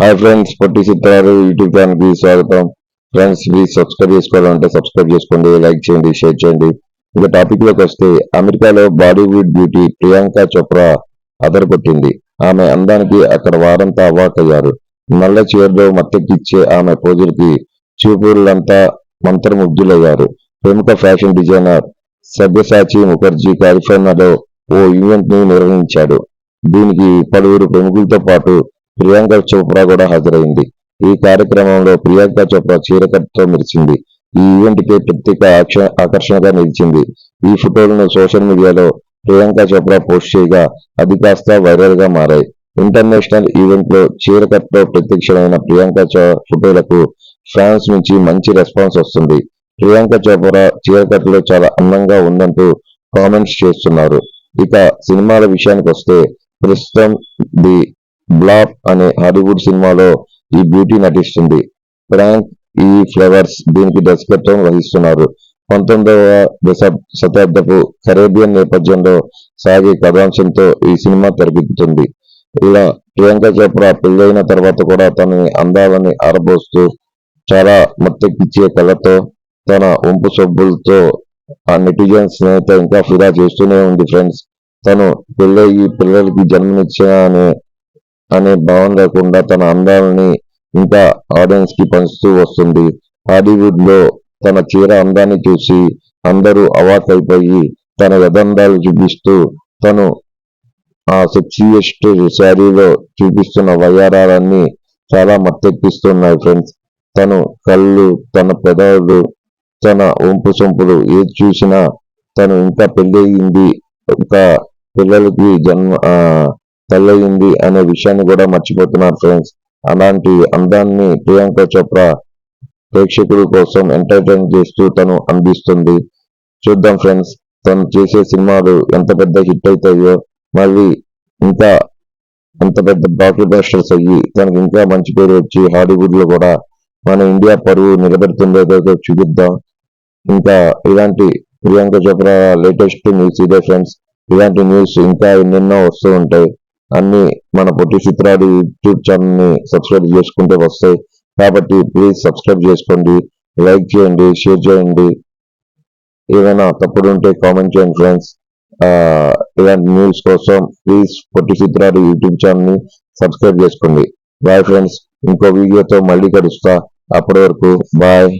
Hi friends పొట్టి చిత్రాలు YouTube ఛానల్కి స్వాగతం. ఫ్రెండ్స్ ప్లీజ్ సబ్స్క్రైబ్ చేసుకోవాలంటే సబ్స్క్రైబ్ చేసుకోండి లైక్ చేయండి షేర్ చేయండి. ఇక టాపిక్లోకి వస్తే అమెరికాలో బాలీవుడ్ బ్యూటీ ప్రియాంక చోప్రా అదరగొట్టింది. ఆమె అందానికి అక్కడ వారంతా అవాకయ్యారు నల్ల చీరలో మత్తెక్కిచ్చే ఆమె పోజులకి చూపులంతా మంత్రముగ్ధులయ్యారు. ప్రముఖ ఫ్యాషన్ డిజైనర్ సభ్యసాచి ముఖర్జీ కాలిఫోర్నియాలో ఓ ఈవెంట్ని నిర్వహించాడు. దీనికి పలువురు ప్రముఖులతో పాటు ప్రియాంక చోప్రా కూడా హాజరైంది. ఈ కార్యక్రమంలో ప్రియాంక చోప్రా చీరకట్టుతో మెరిసింది. ఈ ఈవెంట్కి ప్రత్యేక ఆక్ష- ఆకర్షణగా నిలిచింది. ఈ ఫోటోలను సోషల్ మీడియాలో ప్రియాంక చోప్రా పోస్ట్ చేయగా అది కాస్త వైరల్గా మారాయి. ఇంటర్నేషనల్ ఈవెంట్లో చీరకట్టుతో ప్రత్యక్షమైన ప్రియాంక చో- ఫోటోలకు ఫ్యాన్స్ నుంచి మంచి రెస్పాన్స్ వస్తుంది. ప్రియాంక చోప్రా చీరకట్టులో చాలా అందంగా ఉందంటూ కామెంట్స్ చేస్తున్నారు. ఇక సినిమాల విషయానికి వస్తే ప్రస్తుతం ది బ్లాప్ అనే హాలీవుడ్ సినిమాలో ఈ బ్యూటీ నటిస్తుంది. ఫ్రాంక్ ఈ ఫ్లవర్స్ దీనికి దర్శకత్వం వహిస్తున్నారు. పంతొమ్మిదవ దశ- శతాబ్దపు కరేబియన్ నేపథ్యంలో సాగే కథాంశంతో ఈ సినిమా తెరకెక్కుతుంది. ఇలా ప్రియాంక చోప్రా పెళ్ళైన తర్వాత కూడా తనని అందాలని ఆరబోస్తూ చాలా మత్తెక్కిచ్చే కళతో తన ఒంపు సబ్బులతో ఆ నెటిజన్ అయితే ఇంకా ఫిదా చేస్తూనే ఉంది ఫ్రెండ్స్. తను పెళ్ళయి పిల్లలకి జన్మనిచ్చిన అనే అనే భావన లేకుండా తన అందాలని ఇంకా ఆడియన్స్కి పంచుతూ వస్తుంది. హాలీవుడ్లో తన చీర అందాన్ని చూసి అందరూ అవాక్ అయిపోయి తన యదందాలు చూపిస్తూ తను ఆ సెక్సియస్ట్ శారీలో చూపిస్తున్న వయారాలన్నీ చాలా మత్తెక్కిస్తున్నాయి ఫ్రెండ్స్ తను కళ్ళు తన పెదవులు తన ఒంపు సొంపులు ఏది చూసినా తను ఇంకా పెళ్ళయింది. ఇంకా పిల్లలకి జన్మ ఆ, అనే విషయాన్ని కూడా మర్చిపోతున్నారు ఫ్రెండ్స్. అలాంటి అందాన్ని ప్రియాంక చోప్రా ప్రేక్షకుల కోసం ఎంటర్టైన్ చేస్తూ తను అందిస్తుంది. చూద్దాం ఫ్రెండ్స్ తను చేసే సినిమాలు ఎంత పెద్ద హిట్ అవుతాయో మళ్ళీ ఇంకా ఎంత పెద్ద బ్లాక్ బస్టర్స్ అయ్యి తనకి ఇంకా మంచి పేరు వచ్చి హాలీవుడ్లో కూడా మన ఇండియా పరువు నిలబెడుతుందో చూపిద్దాం. ఇంకా ఇలాంటి ప్రియాంక చోప్రా లేటెస్ట్ న్యూస్ ఇదే ఫ్రెండ్స్. ఇలాంటి న్యూస్ ఇంకా ఎన్నెన్నో వస్తూ ఉంటాయి. అన్ని మన పొట్టి చిత్రాలు యూట్యూబ్ ఛానల్ని సబ్స్క్రైబ్ చేసుకుంటే వస్తాయి. కాబట్టి ప్లీజ్ సబ్స్క్రైబ్ చేసుకోండి లైక్ చేయండి షేర్ చేయండి. ఏదైనా తప్పుడు ఉంటే కామెంట్ చేయండి ఫ్రెండ్స్ ఇలాంటి న్యూస్ కోసం ప్లీజ్ పొట్టి చిత్రాలు యూట్యూబ్ ఛానల్ని సబ్స్క్రైబ్ చేసుకోండి. బాయ్ ఫ్రెండ్స్ ఇంకో వీడియోతో మళ్ళీ కలుస్తా. అప్పటి వరకు బాయ్